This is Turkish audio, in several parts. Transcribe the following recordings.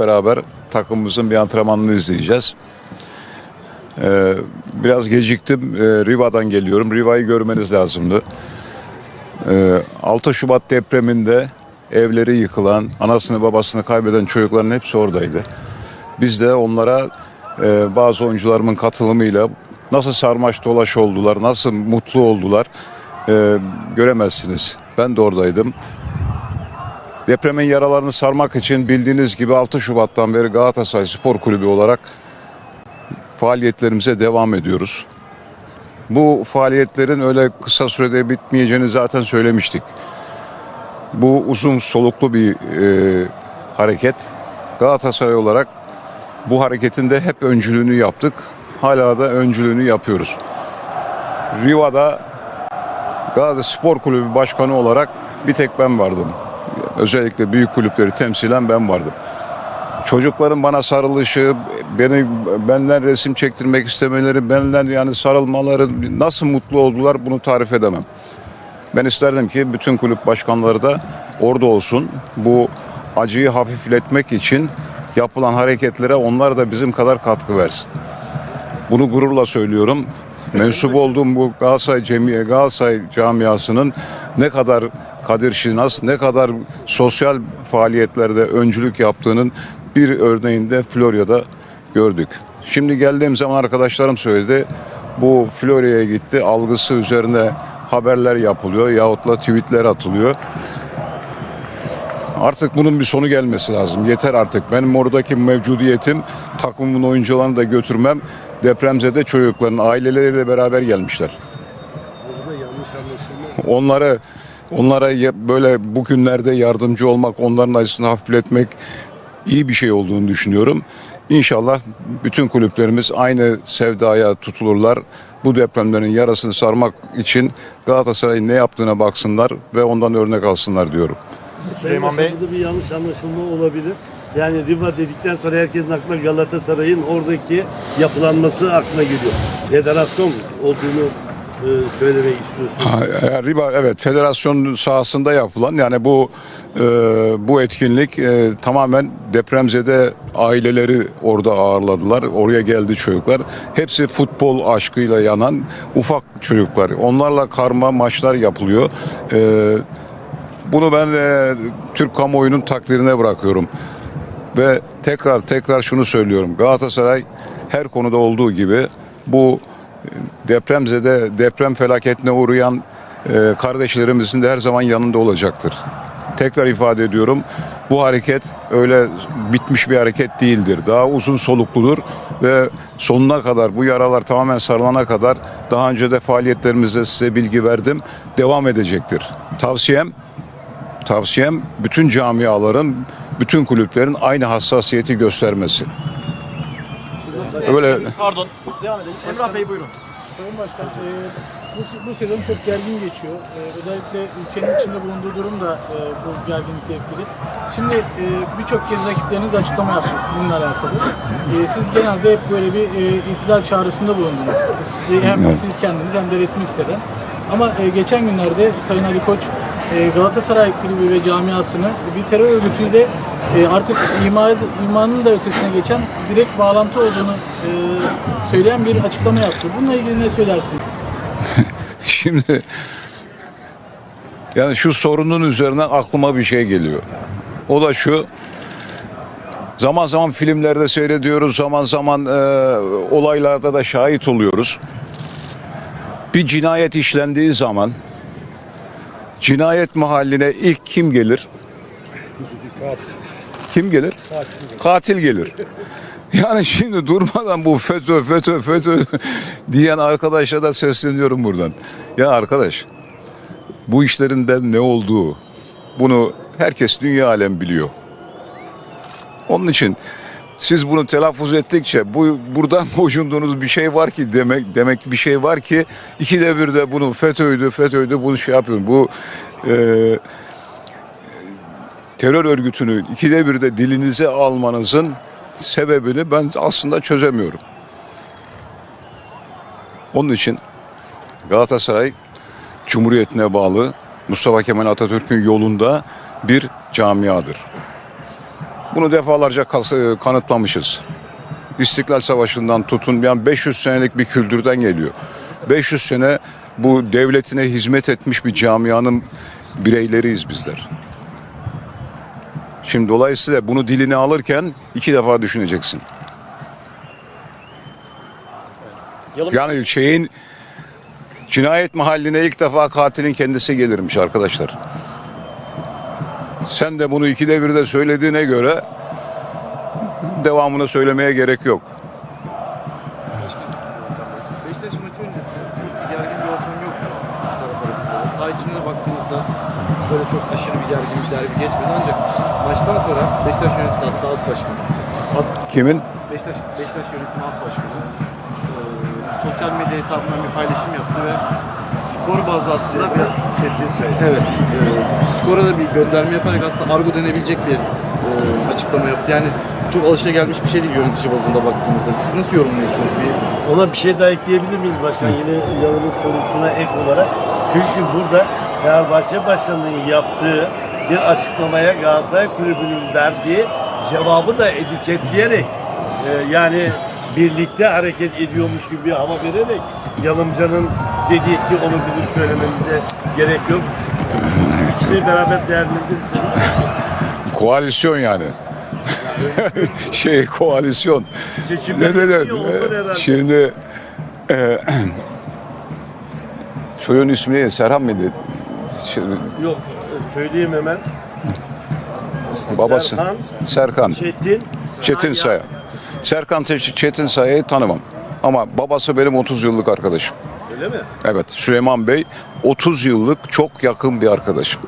beraber takımımızın bir antrenmanını izleyeceğiz. Ee, biraz geciktim. Ee, Riva'dan geliyorum. Riva'yı görmeniz lazımdı. Ee, 6 Şubat depreminde evleri yıkılan, anasını babasını kaybeden çocukların hepsi oradaydı. Biz de onlara e, bazı oyuncularımın katılımıyla nasıl sarmaş dolaş oldular, nasıl mutlu oldular e, göremezsiniz. Ben de oradaydım. Depremin yaralarını sarmak için bildiğiniz gibi 6 Şubat'tan beri Galatasaray Spor Kulübü olarak faaliyetlerimize devam ediyoruz. Bu faaliyetlerin öyle kısa sürede bitmeyeceğini zaten söylemiştik. Bu uzun soluklu bir e, hareket. Galatasaray olarak bu hareketin de hep öncülüğünü yaptık. Hala da öncülüğünü yapıyoruz. Riva'da Galatasaray Spor Kulübü Başkanı olarak bir tek ben vardım. Özellikle büyük kulüpleri temsilen ben vardım. Çocukların bana sarılışı, beni benden resim çektirmek istemeleri, benden yani sarılmaları nasıl mutlu oldular bunu tarif edemem. Ben isterdim ki bütün kulüp başkanları da orada olsun. Bu acıyı hafifletmek için yapılan hareketlere onlar da bizim kadar katkı versin. Bunu gururla söylüyorum. Mensup olduğum bu Galatasaray, Cemiye, Galatasaray camiasının ne kadar Kadir Şinas, ne kadar sosyal faaliyetlerde öncülük yaptığının bir örneğinde Florya'da gördük. Şimdi geldiğim zaman arkadaşlarım söyledi. Bu Florya'ya gitti. Algısı üzerine haberler yapılıyor yahut da tweetler atılıyor. Artık bunun bir sonu gelmesi lazım. Yeter artık. Benim oradaki mevcudiyetim takımımın oyuncularını da götürmem. Depremzede çocukların aileleriyle beraber gelmişler. Anlaşılma. Onlara böyle bugünlerde yardımcı olmak, onların acısını hafifletmek iyi bir şey olduğunu düşünüyorum. İnşallah bütün kulüplerimiz aynı sevdaya tutulurlar. Bu depremlerin yarasını sarmak için Galatasaray'ın ne yaptığına baksınlar ve ondan örnek alsınlar diyorum. Süleyman Bey. Burada bir yanlış anlaşılma olabilir. Yani Riva dedikten sonra herkesin aklına Galatasaray'ın oradaki yapılanması aklına geliyor. Federasyon olduğunu e, söylemek istiyorsun. Ha, e, Riba evet federasyon sahasında yapılan yani bu e, bu etkinlik e, tamamen depremzede aileleri orada ağırladılar. Oraya geldi çocuklar. Hepsi futbol aşkıyla yanan ufak çocuklar. Onlarla karma maçlar yapılıyor. E, bunu ben e, Türk kamuoyunun takdirine bırakıyorum. Ve tekrar tekrar şunu söylüyorum. Galatasaray her konuda olduğu gibi bu depremzede deprem felaketine uğrayan e, kardeşlerimizin de her zaman yanında olacaktır. Tekrar ifade ediyorum. Bu hareket öyle bitmiş bir hareket değildir. Daha uzun solukludur ve sonuna kadar bu yaralar tamamen sarılana kadar daha önce de faaliyetlerimizde size bilgi verdim. Devam edecektir. Tavsiyem tavsiyem bütün camiaların, bütün kulüplerin aynı hassasiyeti göstermesi. Öyle Pardon. Devam edelim. Emrah Bey buyurun. Sayın Başkan, e, bu, bu sezon çok gergin geçiyor. E, özellikle ülkenin içinde bulunduğu durum da e, bu gerginlikle etkili. Şimdi e, birçok kez rakipleriniz açıklama yaptı sizinle alakalı. E, siz genelde hep böyle bir e, itidal çağrısında bulundunuz. Siz, hem Evet. siz kendiniz hem de resmi siteden. Ama e, geçen günlerde Sayın Ali Koç e, Galatasaray Kulübü ve camiasını bir terör örgütüyle e, artık ima, imanın da ötesine geçen direkt bağlantı olduğunu e, söyleyen bir açıklama yaptı. Bununla ilgili ne söylersiniz? Şimdi yani şu sorunun üzerinden aklıma bir şey geliyor. O da şu. Zaman zaman filmlerde seyrediyoruz, zaman zaman e, olaylarda da şahit oluyoruz. Bir cinayet işlendiği zaman cinayet mahalline ilk kim gelir? Kim gelir? Katil gelir. Yani şimdi durmadan bu FETÖ, FETÖ, FETÖ diyen arkadaşa da sesleniyorum buradan. Ya arkadaş bu işlerinden ne olduğu bunu herkes dünya alem biliyor. Onun için siz bunu telaffuz ettikçe bu buradan gocunduğunuz bir şey var ki demek demek bir şey var ki ikide bir de bunu FETÖ'ydü FETÖ'ydü bunu şey yapıyorum. Bu e, terör örgütünü ikide bir de dilinize almanızın sebebini ben aslında çözemiyorum. Onun için Galatasaray Cumhuriyetine bağlı Mustafa Kemal Atatürk'ün yolunda bir camiadır. Bunu defalarca kanıtlamışız. İstiklal Savaşı'ndan tutun yani 500 senelik bir kültürden geliyor. 500 sene bu devletine hizmet etmiş bir camianın bireyleriyiz bizler. Şimdi dolayısıyla bunu diline alırken iki defa düşüneceksin. Yani şeyin cinayet mahalline ilk defa katilin kendisi gelirmiş arkadaşlar. Sen de bunu ikide bir de söylediğine göre devamını söylemeye gerek yok. Beşiktaş maçı öncesi çok gergin bir ortam yoktu taraf arasında. Saha içine baktığımızda böyle çok aşırı bir gergin bir derbi geçmedi ancak maçtan sonra Beşiktaş yöneticisi hatta as başkanı. Kimin? Beşiktaş, Beşiktaş yönetimi as başkanı eee, sosyal medya hesabından bir paylaşım yaptı ve skor bazlı aslında bir Say. Evet. E, skora da bir gönderme yaparak aslında argo denebilecek bir e, açıklama yaptı. Yani çok alışagelmiş bir şey değil yönetici bazında baktığımızda. Siz nasıl yorumluyorsunuz? Bir Ona bir şey daha ekleyebilir miyiz başkan? Yine yanımın sorusuna ek olarak. Çünkü burada Fenerbahçe Başkanı'nın yaptığı bir açıklamaya Galatasaray Kulübü'nün verdiği cevabı da etiketleyerek e, yani birlikte hareket ediyormuş gibi bir hava vererek Yalımcan'ın dediği ki onu bizim söylememize gerek yok. İkisini beraber değerlendirirseniz Koalisyon yani. şey koalisyon. seçim Ne olur herhalde. Şimdi e, çocuğun ismi ne? Serhan mıydı? Şey, Yok söyleyeyim hemen. babası. Serkan, Serkan. Çetin, Çetin Saya. Serkan Çetin Saya'yı tanımam. Ama babası benim 30 yıllık arkadaşım. Öyle mi? Evet Süleyman Bey 30 yıllık çok yakın bir arkadaşım.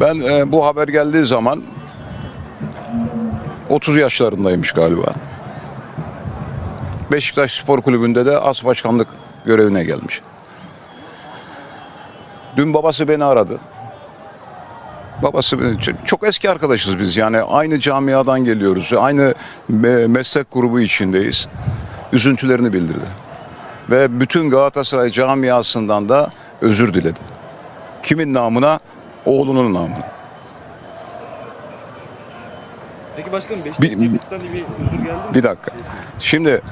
Ben e, bu haber geldiği zaman 30 yaşlarındaymış galiba. Beşiktaş Spor Kulübü'nde de as başkanlık görevine gelmiş. Dün babası beni aradı. Babası beni- çok eski arkadaşız biz yani aynı camiadan geliyoruz. Aynı me- meslek grubu içindeyiz. Üzüntülerini bildirdi ve bütün Galatasaray camiasından da özür diledi. Kimin namına? Oğlunun namına. Peki başkanım Bir- bir özür geldi mi? Bir dakika. Şimdi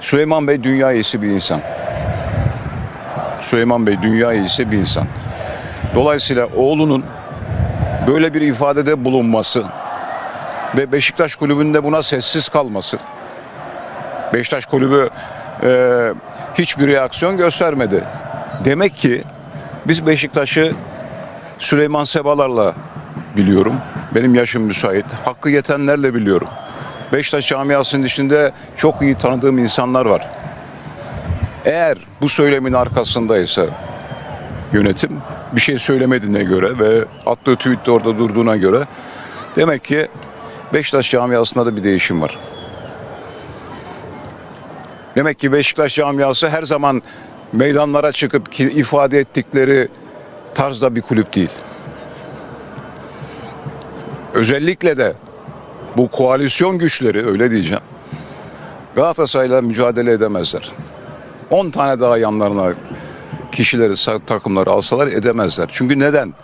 Süleyman Bey dünya iyisi bir insan. Süleyman Bey dünya iyisi bir insan. Dolayısıyla oğlunun böyle bir ifadede bulunması ve Beşiktaş kulübünde buna sessiz kalması. Beşiktaş kulübü e, hiçbir reaksiyon göstermedi. Demek ki biz Beşiktaş'ı Süleyman Sebalar'la biliyorum. Benim yaşım müsait. Hakkı yetenlerle biliyorum. Beşiktaş camiasının içinde çok iyi tanıdığım insanlar var. Eğer bu söylemin arkasındaysa yönetim bir şey söylemediğine göre ve attığı tweette orada durduğuna göre demek ki Beşiktaş camiasında da bir değişim var. Demek ki Beşiktaş camiası her zaman meydanlara çıkıp ifade ettikleri tarzda bir kulüp değil. Özellikle de bu koalisyon güçleri öyle diyeceğim. Galatasaray'la mücadele edemezler. 10 tane daha yanlarına kişileri, takımları alsalar edemezler. Çünkü neden?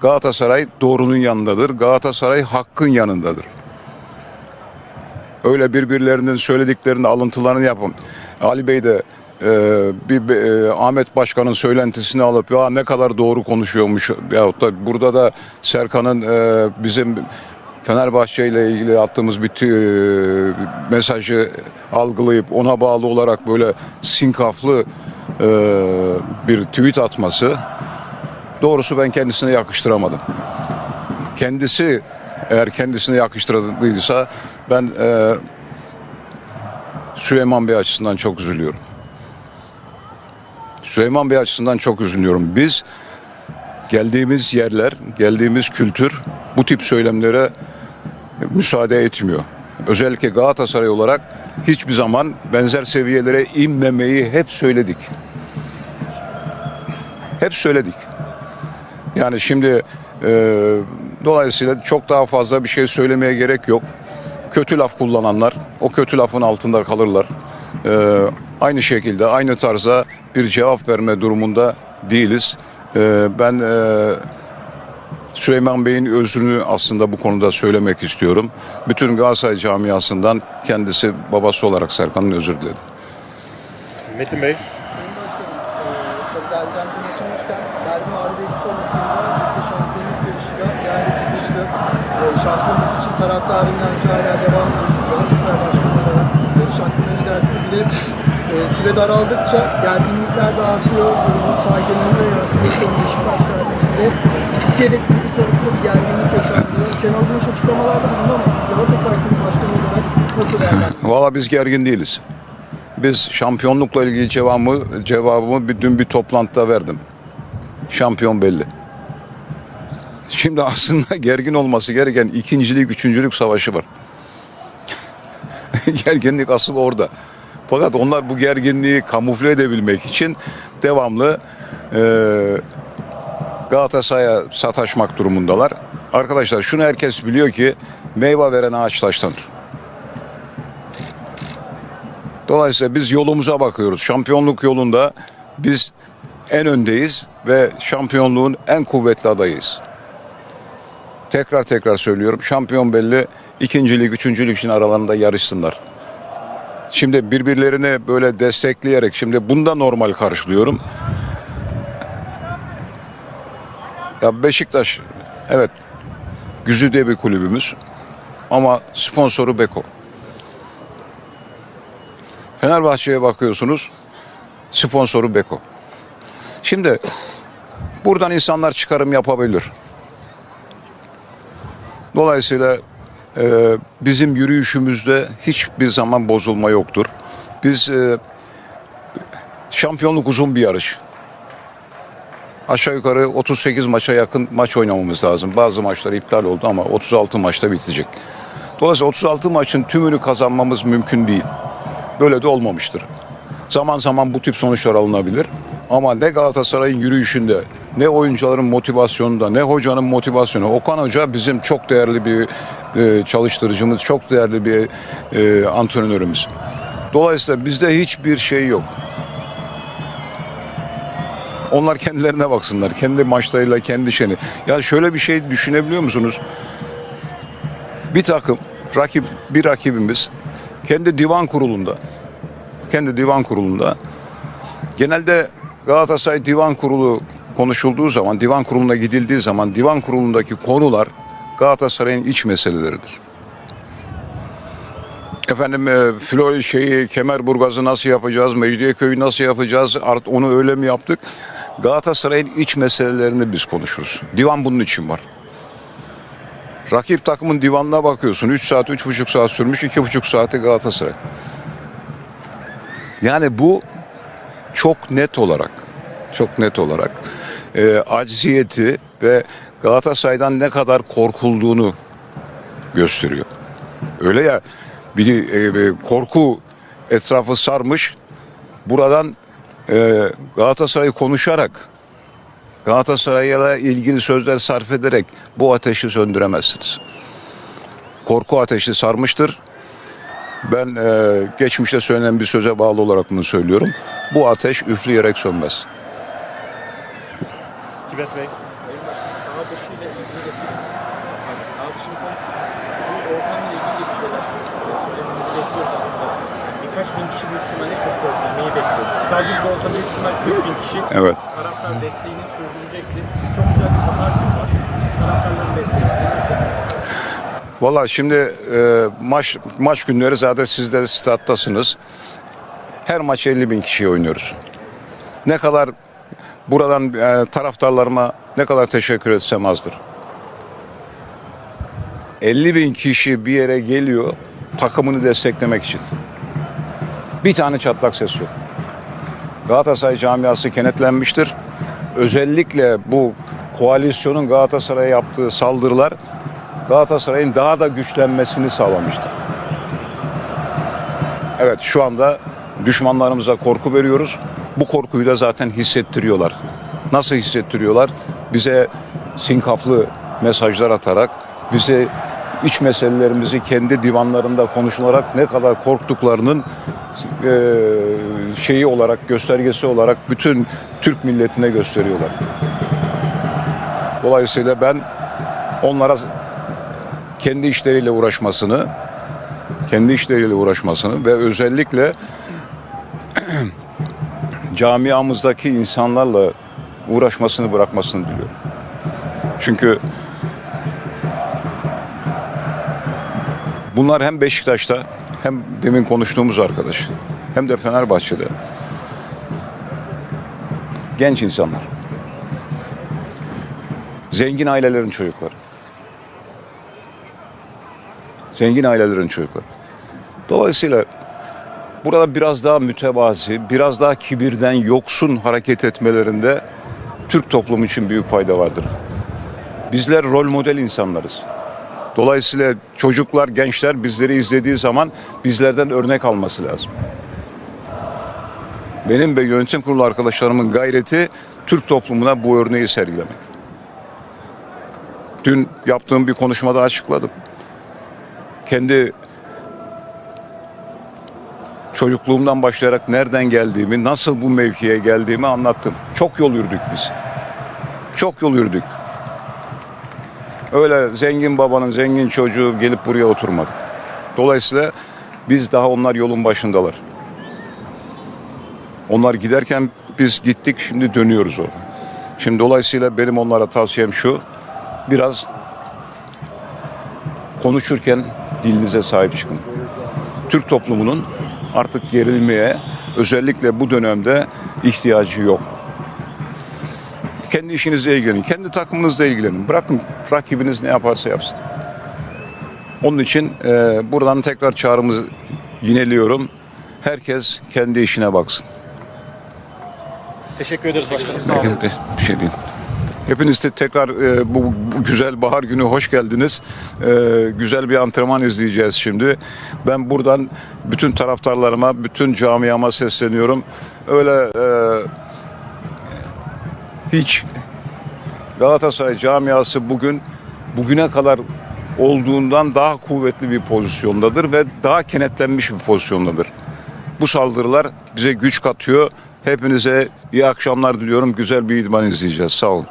Galatasaray doğrunun yanındadır. Galatasaray hakkın yanındadır. Öyle birbirlerinin söylediklerini alıntılarını yapın. Ali Bey de e, bir e, Ahmet Başkan'ın söylentisini alıp ya ne kadar doğru konuşuyormuş yahut da burada da Serkan'ın e, bizim Fenerbahçe ile ilgili attığımız bir tü- mesajı algılayıp ona bağlı olarak böyle sinkaflı e, bir tweet atması doğrusu ben kendisine yakıştıramadım. Kendisi eğer kendisine yakıştırdıysa ben e, Süleyman Bey açısından çok üzülüyorum. Süleyman Bey açısından çok üzülüyorum. Biz geldiğimiz yerler, geldiğimiz kültür bu tip söylemlere müsaade etmiyor. Özellikle Galatasaray olarak hiçbir zaman benzer seviyelere inmemeyi hep söyledik. Hep söyledik. Yani şimdi e, dolayısıyla çok daha fazla bir şey söylemeye gerek yok. Kötü laf kullananlar o kötü lafın altında kalırlar. E, aynı şekilde aynı tarza bir cevap verme durumunda değiliz. E, ben e, Süleyman Bey'in özrünü aslında bu konuda söylemek istiyorum. Bütün Galatasaray camiasından kendisi babası olarak Serkan'ın özür diledi. Metin Bey. Şampiyonluk. E, şampiyonluk için taraftarından hala devam ediyoruz. Galatasaray Başkanı olarak yarış hakkında ne dersiniz? Bir de e, süre daraldıkça gerginlikler de artıyor. Durumun sakinliğine yansıyor. Son Beşiktaş derbisinde iki yedek kulübüs arasında bir gerginlik yaşandı. Şenol Güneş açıklamalarda bulundu ama siz Galatasaray Kulübü Başkanı olarak nasıl değerlendiriyorsunuz? Valla biz gergin değiliz. Biz şampiyonlukla ilgili cevabımı, cevabımı bir, dün bir toplantıda verdim. Şampiyon belli. Şimdi aslında gergin olması gereken ikincilik, üçüncülük savaşı var. Gerginlik asıl orada. Fakat onlar bu gerginliği kamufle edebilmek için devamlı e, Galatasaray'a sataşmak durumundalar. Arkadaşlar şunu herkes biliyor ki meyve veren ağaç taşlanır. Dolayısıyla biz yolumuza bakıyoruz. Şampiyonluk yolunda biz en öndeyiz ve şampiyonluğun en kuvvetli adayıyız. Tekrar tekrar söylüyorum. Şampiyon belli. İkincilik, üçüncülük için aralarında yarışsınlar. Şimdi birbirlerini böyle destekleyerek şimdi bunda normal karşılıyorum. Ya Beşiktaş evet güzide bir kulübümüz ama sponsoru Beko. Fenerbahçe'ye bakıyorsunuz sponsoru Beko. Şimdi buradan insanlar çıkarım yapabilir. Dolayısıyla e, bizim yürüyüşümüzde hiçbir zaman bozulma yoktur. Biz e, şampiyonluk uzun bir yarış. Aşağı yukarı 38 maça yakın maç oynamamız lazım. Bazı maçlar iptal oldu ama 36 maçta bitecek. Dolayısıyla 36 maçın tümünü kazanmamız mümkün değil. Böyle de olmamıştır. Zaman zaman bu tip sonuçlar alınabilir. Ama ne Galatasaray'ın yürüyüşünde, ne oyuncuların motivasyonunda, ne hocanın motivasyonu. Okan Hoca bizim çok değerli bir e, çalıştırıcımız, çok değerli bir e, antrenörümüz. Dolayısıyla bizde hiçbir şey yok. Onlar kendilerine baksınlar. Kendi maçlarıyla, kendi şeyini. Ya şöyle bir şey düşünebiliyor musunuz? Bir takım, rakip, bir rakibimiz kendi divan kurulunda, kendi divan kurulunda genelde Galatasaray Divan Kurulu konuşulduğu zaman, divan kuruluna gidildiği zaman divan kurulundaki konular Galatasaray'ın iç meseleleridir. Efendim e, Flor şeyi Kemerburgaz'ı nasıl yapacağız, Mecidiyeköy'ü nasıl yapacağız, art onu öyle mi yaptık? Galatasaray'ın iç meselelerini biz konuşuruz. Divan bunun için var. Rakip takımın divanına bakıyorsun. 3 saat, 3,5 saat sürmüş. 2,5 saati Galatasaray. Yani bu çok net olarak, çok net olarak e, acziyeti ve Galatasaray'dan ne kadar korkulduğunu gösteriyor. Öyle ya bir e, korku etrafı sarmış. Buradan e, Galatasaray'ı konuşarak Galatasaray'la ilgili sözler sarf ederek bu ateşi söndüremezsiniz. Korku ateşi sarmıştır. Ben e, geçmişte söylenen bir söze bağlı olarak bunu söylüyorum. Bu ateş üfleyerek sönmez. Tibet Bey. Sayın Başkan sağ dışıyla ilgili de biraz yani sağ dışını konuştuk. Bu ortamla ilgili bir şeyler e, söylemenizi bekliyoruz aslında. Birkaç bin kişi büyük ihtimalle kapıda girmeyi Stadyumda olsa büyük ihtimal 40 bin kişi Evet. taraftar desteğini sürdürecekti. Çok güzel bir bahar günü var. Taraftarların desteği Valla şimdi e, maç maç günleri zaten siz de stattasınız. Her maç 50 bin kişiye oynuyoruz. Ne kadar buradan e, taraftarlarıma ne kadar teşekkür etsem azdır. 50 bin kişi bir yere geliyor takımını desteklemek için. Bir tane çatlak ses yok. Galatasaray camiası kenetlenmiştir. Özellikle bu koalisyonun Galatasaray'a yaptığı saldırılar Galatasaray'ın daha da güçlenmesini sağlamıştır. Evet şu anda düşmanlarımıza korku veriyoruz. Bu korkuyu da zaten hissettiriyorlar. Nasıl hissettiriyorlar? Bize sinkaflı mesajlar atarak, bize iç meselelerimizi kendi divanlarında konuşularak ne kadar korktuklarının eee, şeyi olarak, göstergesi olarak bütün Türk milletine gösteriyorlar. Dolayısıyla ben onlara kendi işleriyle uğraşmasını, kendi işleriyle uğraşmasını ve özellikle camiamızdaki insanlarla uğraşmasını bırakmasını diliyorum. Çünkü bunlar hem Beşiktaş'ta hem demin konuştuğumuz arkadaş hem de Fenerbahçe'de genç insanlar. Zengin ailelerin çocukları. Zengin ailelerin çocukları. Dolayısıyla burada biraz daha mütevazi, biraz daha kibirden yoksun hareket etmelerinde Türk toplumu için büyük fayda vardır. Bizler rol model insanlarız. Dolayısıyla çocuklar, gençler bizleri izlediği zaman bizlerden örnek alması lazım. Benim ve yönetim kurulu arkadaşlarımın gayreti Türk toplumuna bu örneği sergilemek. Dün yaptığım bir konuşmada açıkladım. Kendi çocukluğumdan başlayarak nereden geldiğimi, nasıl bu mevkiye geldiğimi anlattım. Çok yol yürüdük biz. Çok yol yürüdük. Öyle zengin babanın zengin çocuğu gelip buraya oturmadı. Dolayısıyla biz daha onlar yolun başındalar. Onlar giderken biz gittik şimdi dönüyoruz orada. Şimdi dolayısıyla benim onlara tavsiyem şu. Biraz konuşurken dilinize sahip çıkın. Türk toplumunun artık gerilmeye özellikle bu dönemde ihtiyacı yok. Kendi işinizle ilgilenin, kendi takımınızla ilgilenin. Bırakın rakibiniz ne yaparsa yapsın. Onun için e, buradan tekrar çağrımızı yineliyorum. Herkes kendi işine baksın. Teşekkür ederiz başkanım. Sağ olun. Bir şey değil. Hepiniz de tekrar e, bu, bu güzel bahar günü hoş geldiniz. E, güzel bir antrenman izleyeceğiz şimdi. Ben buradan bütün taraftarlarıma, bütün camiama sesleniyorum. Öyle e, hiç Galatasaray camiası bugün bugüne kadar olduğundan daha kuvvetli bir pozisyondadır ve daha kenetlenmiş bir pozisyondadır. Bu saldırılar bize güç katıyor. Hepinize iyi akşamlar diliyorum. Güzel bir idman izleyeceğiz. Sağ olun.